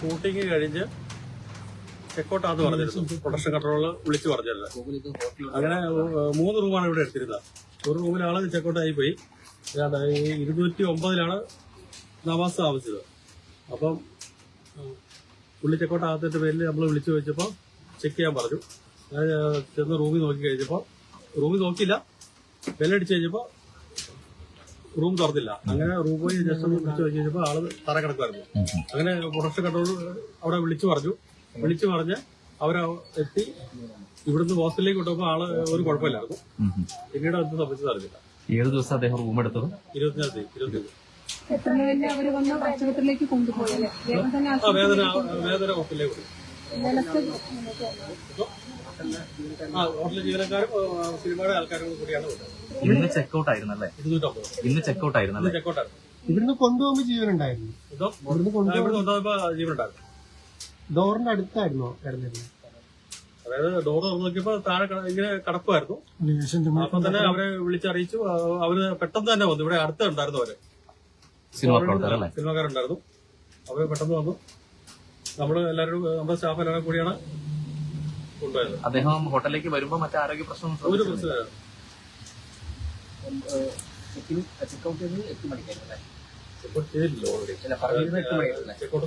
Shooting കഴിഞ്ഞ് ചെക്കൗട്ടാന്ന് പറഞ്ഞിരുന്നു. Production control വിളിച്ചു പറഞ്ഞല്ലോ അങ്ങനെ മൂന്ന് റൂമാണ് ഇവിടെ എടുത്തിരുന്നത്. ഒരു റൂമിൽ ആൾ ചെക്കൗട്ട് ആയി പോയി. ഇരുന്നൂറ്റി ഒമ്പതിലാണ് നവാസ് താമസിച്ചത്. അപ്പം പുള്ളി ചെക്കൗട്ട് ആകത്തിന്റെ പേരിൽ നമ്മൾ വിളിച്ചു വെച്ചപ്പോൾ ചെക്ക് ചെയ്യാൻ പറഞ്ഞു. ഞാൻ ചെന്ന് റൂമിൽ നോക്കി കഴിഞ്ഞപ്പോൾ റൂമിൽ നോക്കിയില്ല. ബെല്ലടിച്ച് കഴിഞ്ഞപ്പോൾ റൂം തുറന്നില്ല. അങ്ങനെ റൂം പോയി ജസ്റ്റ് ഒന്ന് വിളിച്ചു നോക്കി കഴിഞ്ഞപ്പോൾ ആൾ തറ കിടക്കുമായിരുന്നു അങ്ങനെ പ്രൊഡക്ഷൻ കൺട്രോൾ അവിടെ വിളിച്ചു പറഞ്ഞു. വിളിച്ചു പറഞ്ഞ് അവർ എത്തി. ഇവിടുന്ന് ഹോസ്റ്റലിലേക്ക് കൊണ്ടുപോകുമ്പോൾ ആൾ ഒരു കുഴപ്പമില്ലായിരുന്നു. പിന്നീട് അത് സംബന്ധിച്ച് അറിഞ്ഞില്ല. ഏഴ് ദിവസം അദ്ദേഹം റൂം എടുത്തത്? ഇരുപത്തിനാല് തീയതി ഇരുപത്തി എത്ര പേര് അവർ വന്ന് ആശുപത്രിയിലേക്ക് കൊണ്ടുപോയല്ലേ വേഗം തന്നെ ആ വേദന വേദന ഹോസ്റ്റലിലേക്ക് ആ ഹോട്ടലിലെ ജീവനക്കാരും സിനിമയുടെ ആൾക്കാരും കൂടിയാണ് ഇന്ന് ചെക്കൗട്ട് ആയിരുന്നല്ലേ ഇരുന്നൂറ്റമ്പത് ഇന്ന് ചെക്കൗട്ട് ആയിരുന്നല്ലേ ചെക്കൗട്ടായിരുന്നു. ഇവിടുന്ന് കൊണ്ടുപോകുമ്പോൾ ജീവനുണ്ടായിരുന്നു. ഇതോ ഇവിടുന്ന് കൊണ്ടുപോകുമ്പോ ജീവനുണ്ടായിരുന്നു. ഡോറിന്റെ അടുത്തായിരുന്നോ കിടന്നിരുന്നത്. അതായത് ഡോർ തുറന്നു നോക്കിയപ്പോ താഴെ ഇങ്ങനെ കടപ്പായിരുന്നു അപ്പൊ തന്നെ അവരെ വിളിച്ചറിയിച്ചു. അവർ പെട്ടെന്ന് തന്നെ വന്നു. ഇവിടെ അടുത്തുണ്ടായിരുന്നു അവർ. സിനിമ പ്രവർത്തകർ അല്ലേ സിനിമാക്കാരുണ്ടായിരുന്നു. അവർ പെട്ടെന്ന് വന്നു. നമ്മൾ എല്ലാവരും നമ്മുടെ സ്റ്റാഫ് എല്ലാവരും കൂടിയാണ്. അദ്ദേഹം ഹോട്ടലിലേക്ക് വരുമ്പോ മറ്റു ആരോഗ്യ പ്രശ്നം ചെക്കൗട്ട്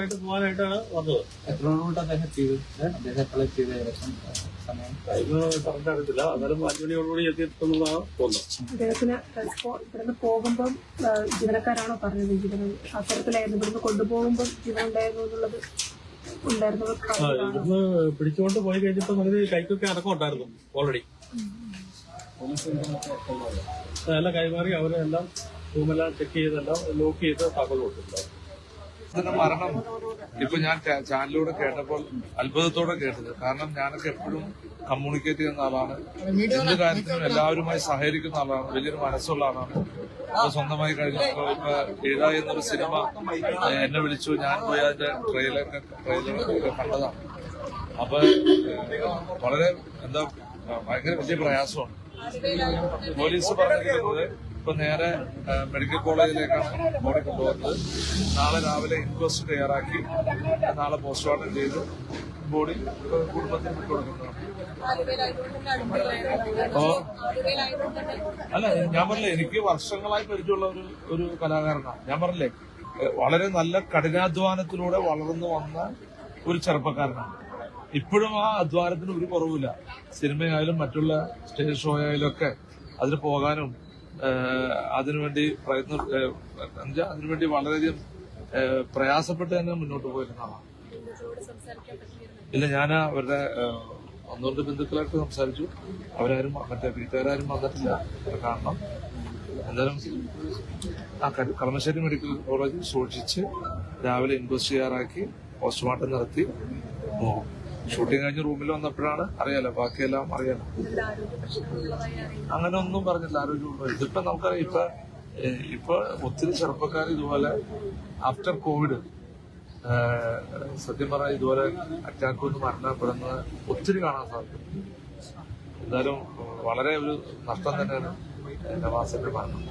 എട്ട് പോകാനായിട്ടാണ് വന്നത്. എത്ര മണിക്കൊണ്ട് അദ്ദേഹം ചെയ്തു? അദ്ദേഹം എപ്പോഴും ചെയ്ത ഏകദേശം സമയം? അഞ്ചു മണിയോടുകൂടി തോന്നുന്നത് അദ്ദേഹത്തിന് ഇവിടുന്ന് പോകുമ്പം ജീവനക്കാരാണോ പറഞ്ഞത്? ജീവനം അത്തരത്തിലായിരുന്നു ഇവിടുന്ന് കൊണ്ടുപോകുമ്പം ജീവനുണ്ടായിരുന്നു എന്നുള്ളത് ഇവിടുന്ന് പിടിച്ചുകൊണ്ട് പോയി കഴിഞ്ഞപ്പോ നമുക്ക് കൈക്കൊക്കെ അടക്കം ഉണ്ടായിരുന്നു ഓൾറെഡി എല്ലാം കൈമാറി അവരെല്ലാം റൂമെല്ലാം ചെക്ക് ചെയ്തെല്ലാം ലോക്ക് ചെയ്ത് താക്കോൽ കൊടുത്തിട്ടുണ്ടാവും മരണം. ഇപ്പൊ ഞാൻ ചാനലിലൂടെ കേട്ടപ്പോൾ അത്ഭുതത്തോടെ കേട്ടത് കാരണം ഞാനൊക്കെ എപ്പോഴും കമ്മ്യൂണിക്കേറ്റ് ചെയ്യുന്ന ആളാണ്. എന്ത് കാര്യത്തിനും എല്ലാവരുമായി സഹകരിക്കുന്ന ആളാണ്. വലിയൊരു മനസ്സുള്ള ആളാണ്. ഇപ്പൊ സ്വന്തമായി കഴിഞ്ഞപ്പോ ഇപ്പൊ എഴുത എന്നൊരു സിനിമ എന്നെ വിളിച്ചു. ഞാൻ പോയി അതിന്റെ ട്രെയിലർ ട്രെയിലറൊക്കെ കണ്ടതാണ്. അപ്പൊ വളരെ എന്താ ഭയങ്കര വലിയ പ്രയാസമാണ്. പോലീസ് പറഞ്ഞിരിക്കുന്നത് ഇപ്പൊ നേരെ മെഡിക്കൽ കോളേജിലേക്കാണ് ബോഡി കൊണ്ടുവന്നത് നാളെ രാവിലെ ഇൻക്വസ്റ്റ് തയ്യാറാക്കി നാളെ പോസ്റ്റ്മോർട്ടം ചെയ്ത്. ബോഡി കുടുംബത്തിന് വിട്ടുകൊടുക്കുന്നതാണ് അപ്പോ അല്ല ഞാൻ പറഞ്ഞില്ലേ എനിക്ക് വർഷങ്ങളായി പരിചയമുള്ള ഒരു ഒരു കലാകാരനാണ്. ഞാൻ പറഞ്ഞില്ലേ വളരെ നല്ല കഠിനാധ്വാനത്തിലൂടെ വളർന്നു വന്ന ഒരു ചെറുപ്പക്കാരനാണ്. ഇപ്പോഴും ആ അധ്വാനത്തിന് ഒരു കുറവില്ല സിനിമയായാലും മറ്റുള്ള സ്റ്റേജ് ഷോ ആയാലും ഒക്കെ അതിന് പോകാനും അതിനുവേണ്ടി പ്രയത്നം അതിനുവേണ്ടി വളരെയധികം പ്രയാസപ്പെട്ട് തന്നെ മുന്നോട്ട് പോയിരുന്ന ആളാണ് ഇല്ല ഞാൻ അവരുടെ ഏഹ്, ഒന്ന് ബന്ധുക്കളായിട്ട് സംസാരിച്ചു. അവരാരും മറ്റേ വീട്ടുകാരും വന്നിട്ടില്ല. കാരണം എന്തായാലും ആ കളമശ്ശേരി മെഡിക്കൽ കോളേജിൽ സൂക്ഷിച്ച് രാവിലെ ഇൻക്വസ്റ്റ് ചെയ്യാറാക്കി പോസ്റ്റ്മോർട്ടം നടത്തി ഷൂട്ടിംഗ് കഴിഞ്ഞ് റൂമിൽ വന്നപ്പോഴാണ് അറിയാലോ ബാക്കിയെല്ലാം അറിയാലോ. അങ്ങനെ ഒന്നും പറഞ്ഞില്ല ആരോഗ്യം ഇതിപ്പോ നമുക്കറിയാം ഇപ്പൊ ഇപ്പൊ ഒത്തിരി ചെറുപ്പക്കാർ ഇതുപോലെ ആഫ്റ്റർ കോവിഡ് സത്യം പറഞ്ഞാൽ ഇതുപോലെ അറ്റാക്ക് കൊണ്ട് മരണപ്പെടുന്നത് ഒത്തിരി കാണാൻ സാധിക്കും. എന്തായാലും വളരെ ഒരു നഷ്ടം തന്നെയാണ് നവാസിന്റെ മരണം.